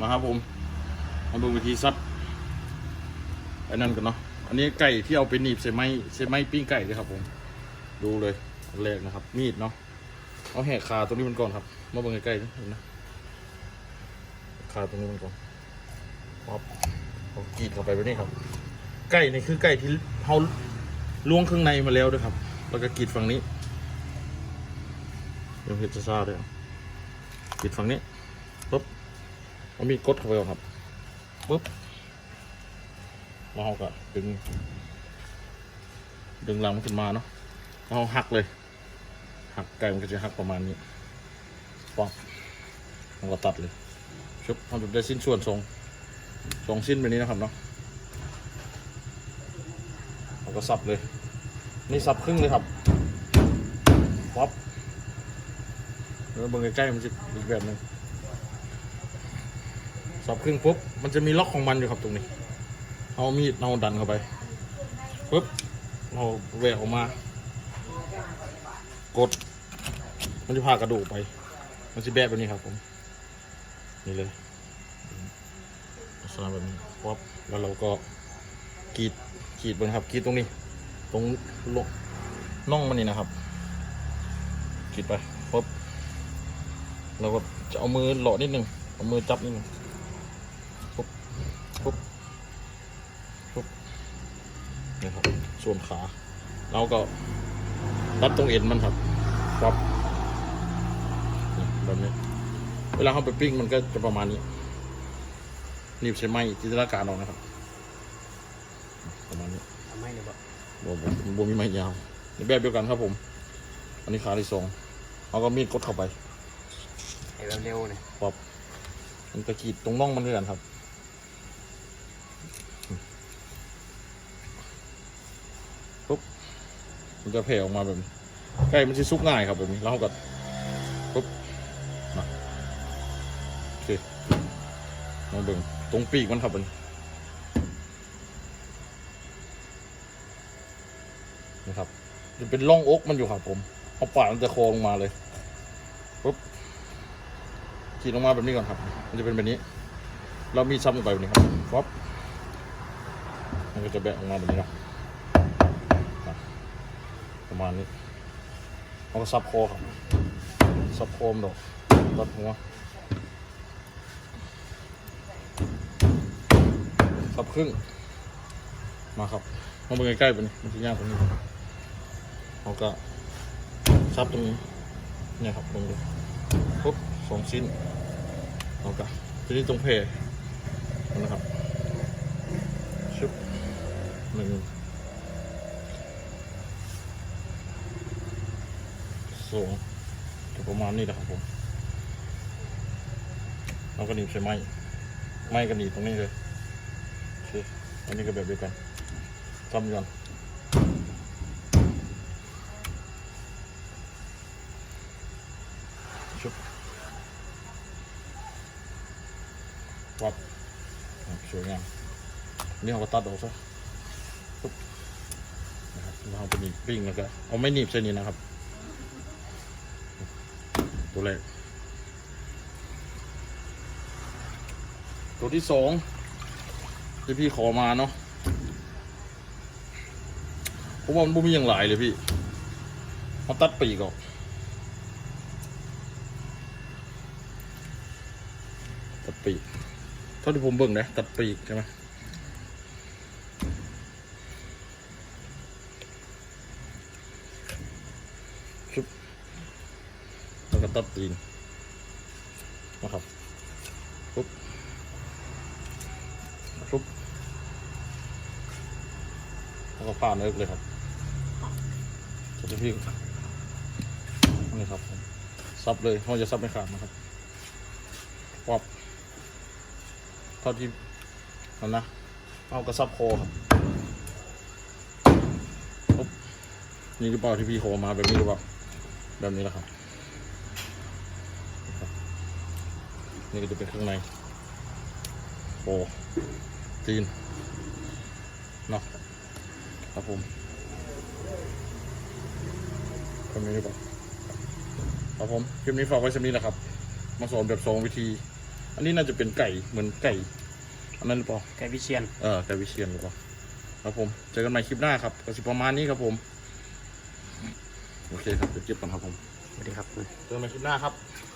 มาครับผมมาดูวิธีซัดไอ้นั่นกันเนาะอันนี้ไก่ที่เอาไปหนีบใส่ไม้ใส่ไม้ปิ้งไก่เลยครับผม ดูเลยแรกนะครับ มีดเนาะเอาแหกขาตรงนี้มันก่อนครับมาเบิ่งใกล้ๆนะเห็นนะขาตรงนี้มันก่อนป๊อปเอากรีดเข้าไปแบบนี้ครับ ไก่นี่คือไก่ที่เขาล้วงเครื่องในมาแล้วด้วยครับ แล้วก็กรีดฝั่งนี้เดี๋ยวเห็ดจะซาด้วยกรีดฝั่งนี้ปุ๊บ เอามีกดเข้าไปครับปุ๊บแล้วเราก็ดึง ดึงรังมันขึ้นมาเนาะแล้วเราหักเลย หักไก่มันก็จะหักประมาณนี้ป๊อบมันก็ตัดเลยชุบทำแบบได้สิ้นส่วนทรงทรงสิ้นแบบนี้นะครับเนาะเราก็สับเลย นี่สับครึ่งเลยครับป๊อบแล้วเบิ่งใกล้ๆมันจะอีกแบบหนึ่ง สับครึ่งปุ๊บมันจะมีล็อกของมันอยู่ครับตรงนี้ เอามีดเอาดันเข้าไปปุ๊บเราแหวกออกมา กด มันจะพากระดูกไป มันจะแบบแบบนี้ครับผม นี่เลยลักษณะแบบนี้ป๊บแล้วเราก็กรีดกรีดบนครับกรีดตรงนี้ ตรงลงน่องมันนี่นะครับกรีดไปปุ๊บเราก็จะเอามือเลาะนิดนึงเอามือจับนิดนึงปุ๊บปุ๊บปุ๊บ นี่ครับส่วนขาเราก็ตัดตรงเอ็นมันครับป๊บนี่แบบนี้ เวลาเขาไปปิ้งมันก็จะประมาณนี้หนีบใช้ไม้จินตนาการเออกนะครับ ประมาณนี้ทำไมเนี่ยบอกบวมบวมีไม้ยาวในแบบเดียวกันครับผม อันนี้ขาที่สองเอาก็มีดกดเข้าไปไอ้แบบเร็วเนี่ยป๊บมันตะกีดตรงน่องมันด้วยกันครับปุ๊บ มันจะแผ่ออกมาแบบนี้ไก่มันจะซุกง่ายครับแบบนี้แล้วเราก็ปุ๊บมาโอเคมาเบิ่งตรงปีกมันครับมันนะครับจะเป็นร่องอกมันอยู่ครับผมเอาปากมันจะโคลงมาเลยปุ๊บขีดลงมาแบบนี้ก่อนครับ มันจะเป็นแบบนี้ เรามีซ้ำลงไปแบบนี้ครับป๊อปมันก็จะแบะออกมาแบบนี้เนาะอะประ มาณนี้เราซับคครับซับโคมดอกตัดหัวซับครึ่ง มาครับมาเบิ่งใกล้ๆไปนี่มันจะยากตรงนี้เราก็ซับตรงนี้เนี่ยครับลงเลยปุ๊บสองชิ้นเอากะทีนี้ตรงเพนะครับชุบหนึ่ง สองจะประมาณนี้แหละครับผมเราก็หนีบใช้ไม้ไม้ก็หนีบตรงนี้เลยโอเคอันนี้ก็แบบเดียวกันทำก่อนชุบวับสวยงามนี่เราก็ตัดออกซะเราไปหนีบปิ้งแล้วก็เอาไม่หนีบเส้นนี้นะครับ ตัวแรก ตัวที่สองที่พี่ขอมาเนาะผมว่ามันบ่มีอย่างหลายเลยพี่เอาตัดปีกออกตัดปีกเท่าที่ผมเบิ่งนะตัดปีกใช่ไหมชุบแล้วก็ ตัดตีนนะครับปุ๊บปุ๊บแล้วก็ผ่านเอิกเลยครับจะจะพี่นี่ครับซับเลยเขาจะซับไม่ขาดนะครับปอบเท่าที่นั่นนะเอากระซับคอครับนี่หรือเปล่าที่พี่โคมาแบบนี้หรือเปล่าแบบนี้แหละครับ นี่ก็จะเป็นเครื่องในโอ้ตีนเนาะครับผมแบบนี้หรือเปล่าครับผมคลิปนี้ฝากไว้สำนี้แหละครับ มาสอนแบบสองวิธี อันนี้น่าจะเป็นไก่เหมือนไก่ อันนั้นหรือเปล่าไก่วิเชียนเออไก่วิเชียนหรือเปล่าครับผมเจอกันใหม่คลิปหน้าครับก็สิประมาณนี้ครับผมโอเคครับเดี๋ยวเก็บก่อนครับผมสวัสดีครับเจอกันใหม่คลิปหน้าครับค